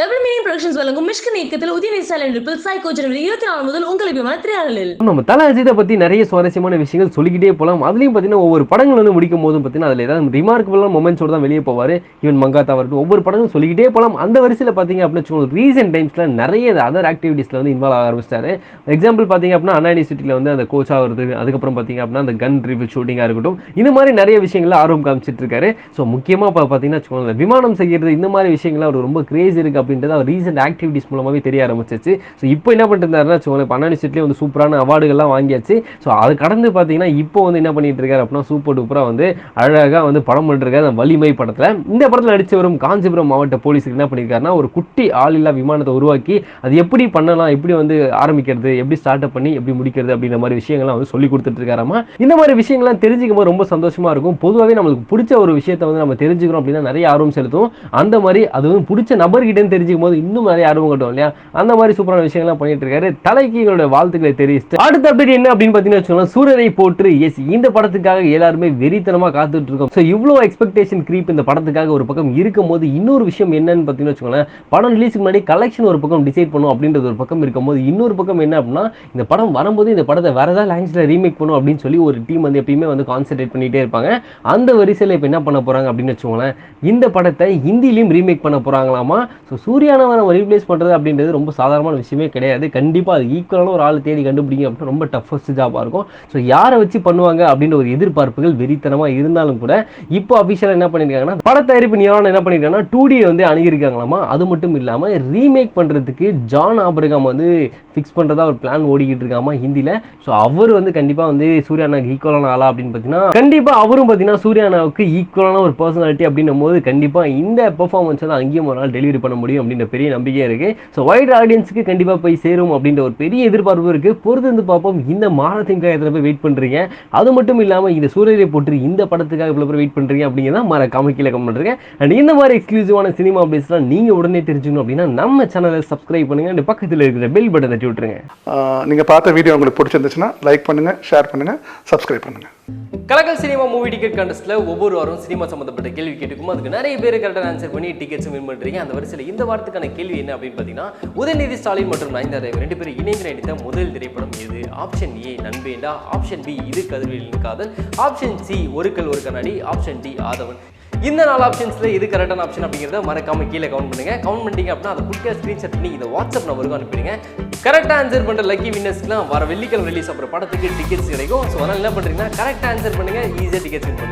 Double meaning productions வழங்கும் மிஷ்கன் இயக்கத்தில் உதயநிதி ஸ்டாலின் நடிப்பில் சைக்கோ ஜனவரி இருபத்தி நாலு முதல் உங்கள் விமான திரையாடலில் நம்ம தல அஜித்தை பத்தி நிறைய சுவாரஸ்யமான விஷயங்கள் சொல்லிக்கிட்டே போகலாம் அதுலயும் பார்த்தீங்கன்னா ஒவ்வொரு படங்கள் வந்து முடிக்கும் போதும் பார்த்தீங்கன்னா அதில் ஏதாவது ரிமார்க்கபிளான மொமெண்ட்ஸோட தான் வெளியே போவார். ஈவன் மங்காத்தா வரட்டும் ஒவ்வொரு படங்களும் சொல்லிக்கிட்டே போகலாம் அந்த வரிசையில் பார்த்தீங்க அப்படின்னு வச்சுக்கோங்க ரீசெண்ட் டைம்ஸில் நிறைய அதர் ஆக்டிவிட்டீஸில் வந்து இன்வால்வ் ஆக ஆரம்பிச்சிட்டாரு. எக்ஸாம்பிள் பார்த்தீங்க அப்படின்னா அண்ணா யூனிவர்சிட்டியில் வந்து அந்த கோச் ஆகிறது அதுக்கப்புறம் பார்த்தீங்க அப்படின்னா அந்த கன் ரிவில் ஷூட்டிங்காக இருக்கட்டும் இந்த மாதிரி நிறைய விஷயங்கள்ல ஆர்வம் காமிச்சிட்டு இருக்காரு. ஸோ முக்கியமாக பார்த்தீங்கன்னா வச்சுக்கோங்களேன் விமானம் செய்கிறது இந்த மாதிரி விஷயங்கள் அவர் ரொம்ப கிரேஸ் இருக்கு. அப்படின்றது அவர் ரீசெண்ட் ஆக்டிவிட்டிஸ் மூலமாகவே தெரிய ஆரம்பிச்சிச்சு ஸோ இப்போ என்ன பண்ணிட்டு இருந்தாருன்னா வச்சுக்கோங்களேன் இப்போ அண்ணா வந்து சூப்பரான அவார்டுகள்லாம் வாங்கியாச்சு. ஸோ அது கடந்து பார்த்தீங்கன்னா இப்போ வந்து என்ன பண்ணிட்டு இருக்காரு அப்படின்னா சூப்பர் டூப்பராக வந்து அழகாக வந்து படம் பண்ணிருக்காரு வலிமை படத்தில். இந்த படத்தில் நடித்து வரும் காஞ்சிபுரம் மாவட்ட போலீஸுக்கு என்ன பண்ணியிருக்காருன்னா ஒரு குட்டி ஆளில்லா விமானத்தை உருவாக்கி அது எப்படி பண்ணலாம் எப்படி வந்து ஆரம்பிக்கிறது எப்படி ஸ்டார்ட் பண்ணி எப்படி முடிக்கிறது அப்படின்ற மாதிரி விஷயங்கள்லாம் வந்து சொல்லி கொடுத்துட்டு இருக்காராமா இந்த மாதிரி விஷயங்கள்லாம் தெரிஞ்சுக்கும் போது ரொம்ப சந்தோஷமா இருக்கும். பொதுவாகவே நம்மளுக்கு பிடிச்ச ஒரு விஷயத்தை வந்து நம்ம தெரிஞ்சுக்கிறோம் அப்படின்னா நிறைய ஆர்வம் செலுத்தும் அந்த மாதிரி அது வந்து பிடிச்ச நபர்கிட்ட தெரிஞ்சுக்கும் போது இன்னும் நிறைய ஆர்வம் கட்டும் இல்லையா? அந்த மாதிரி சூப்பரான விஷயங்கள்லாம் பண்ணிட்டு இருக்காரு. தலைக்கு எங்களுடைய வாழ்த்துக்களை தெரிவிச்சு அடுத்த அப்டேட் என்ன அப்படின்னு பார்த்தீங்கன்னா வச்சுக்கோங்க சூரியனை போட்டு எஸ் இந்த படத்துக்காக எல்லாருமே வெறித்தனமாக காத்துட்டு இருக்கோம். ஸோ இவ்வளோ எக்ஸ்பெக்டேஷன் கிரீப் இந்த படத்துக்காக ஒரு பக்கம் இருக்கும் போது இன்னொரு விஷயம் என்னன்னு பார்த்தீங்கன்னா வச்சுக்கோங்களேன் படம் ரிலீஸ்க்கு முன்னாடி கலெக்ஷன் ஒரு பக்கம் டிசைட் பண்ணும் அப்படின்றது ஒரு பக்கம் இருக்கும்போது இன்னொரு பக்கம் என்ன அப்படின்னா இந்த படம் வரும்போது இந்த படத்தை வேற ஏதாவது லாங்குவேஜில் ரீமேக் பண்ணும் அப்படின்னு சொல்லி ஒரு டீம் வந்து எப்பயுமே வந்து கான்சென்ட்ரேட் பண்ணிட்டே இருப்பாங்க. அந்த வரிசையில் இப்போ என்ன பண்ண போறாங்க அப்படின்னு வச்சுக்கோங்களேன் இந்த படத்தை ஹிந்திலையும் ரீமேக் பண்ண போறாங்களாமா? ஸோ சூர்யானவை ரீப்ளேஸ் பண்ணுறது அப்படின்றது ரொம்ப சாதாரணமான விஷயமே கிடையாது. கண்டிப்பாக அது ஈக்குவலான ஒரு ஆள் தேடி கண்டுபிடிங்க அப்படின்னு ரொம்ப டஃபஸ்ட் ஜாபாக இருக்கும். ஸோ யாரை வச்சு பண்ணுவாங்க அப்படின்ற ஒரு எதிர்பார்ப்புகள் வெறித்தனமாக இருந்தாலும் கூட இப்போ அஃபிஷியலாக என்ன பண்ணியிருக்காங்கன்னா பட தயாரிப்பு நிறுவனம் என்ன பண்ணியிருக்காங்கன்னா டூ டி வந்து அணுகியிருக்காங்களாமா? அது மட்டும் இல்லாமல் ரீமேக் பண்ணுறதுக்கு ஜான் ஆபிரகாம் வந்து ஃபிக்ஸ் பண்ணுறதா ஒரு பிளான் ஓடிக்கிட்டு இருக்காமா ஹிந்தியில் ஸோ அவர் வந்து கண்டிப்பாக வந்து சூர்யானாவுக்கு ஈக்குவலான ஆளா அப்படின்னு பார்த்தீங்கன்னா கண்டிப்பாக அவரும் பார்த்தீங்கன்னா சூர்யானாவுக்கு ஈக்குவலான ஒரு பர்சனாலிட்டி அப்படின்னும் போது கண்டிப்பாக இந்த பெர்ஃபார்மன்ஸ் வந்து அங்கேயும் ஒரு நாள் டெலிவரி பண்ண முடியும். அப்படின்ற பெரிய நம்பிக்கை இருக்கு. ஸோ வைட் ஆடியன்ஸுக்கு கண்டிப்பாக போய் சேரும் அப்படின்ற ஒரு பெரிய எதிர்பார்ப்பு இருக்கு. பொறுத்து வந்து பார்ப்போம். இந்த மாரத்தின்காக எத்தனை பேர் வெயிட் பண்ணுறீங்க அது மட்டும் இல்லாமல் இந்த சூரியரை போட்டு இந்த படத்துக்காக இவ்வளோ பேர் வெயிட் பண்ணுறீங்க அப்படிங்கிறத மற கீழே கம் பண்ணுறீங்க அண்ட் இந்த மாதிரி எக்ஸ்க்ளூசிவான சினிமா அப்டேட்ஸ்லாம் நீங்கள் உடனே தெரிஞ்சுக்கணும் அப்படின்னா நம்ம சேனலை சப்ஸ்கிரைப் பண்ணுங்க. அண்ட் பக்கத்தில் இருக்கிற பெல் பட்டன் தட்டி விட்டுருங்க. நீங்கள் பார்த்த வீடியோ உங்களுக்கு பிடிச்சிருந்துச்சுன்னா லைக் பண்ணுங்கள் ஷேர் பண்ணுங்கள் சப்ஸ்கிரைப் பண்ணுங்கள் கலக்கல் சினிமா மூவி டிக்கெட் கண்டஸ்ட்ல ஒவ்வொரு வாரம் சினிமா சம்மந்தப்பட்ட கேள்வி கேட்டுக்கும். அதுக்கு நிறைய பேர் கரெக்டாக ஆன்சர் பண்ணி டிக்கெட்ஸும் வின் பண்ணுறீங்க அந்த வரிசையில் இந்த வாரத்துக்கான கேள்வி என்ன அப்படின்னு பார்த்தீங்கன்னா உதயநிதி ஸ்டாலின் மற்றும் நயன்தாரா இவங்க ரெண்டு பேரும் இணைந்து நடித்த முதல் திரைப்படம் எது? Option A Nanbenda option B இது கதிர்வேலின் காதல். ஆப்ஷன் சி ஒரு கல் ஒரு கண்ணாடி. Option D Aadhavan. இந்த நாலு ஆப்ஷன்ஸ்ல இது கரெக்டான ஆப்ஷன் அப்படிங்கிறத மறக்காம கீழே கவுண்ட் பண்ணுங்க. கவுண்ட் பண்ணிட்டீங்க அப்படின்னா அதை குட்டியாக ஸ்க்ரீன்ஷாட் பண்ணி இந்த வாட்ஸ்அப் நம்பருக்கு அனுப்பிடுங்க. கரெக்டாக ஆன்சர் பண்ணுற லக்கி வின்னர்ஸ்க்குலாம் வர வெள்ளிக்கிழமை ரிலீஸ் அப்புறம் படத்துக்கு டிக்கெட்ஸ் கிடைக்கும். ஸோ அதனால் என்ன பண்ணுறீங்கன்னா கரெக்டாக ஆன்சர் பண்ணுங்க ஈஸியாக டிக்கெட்ஸ் வின்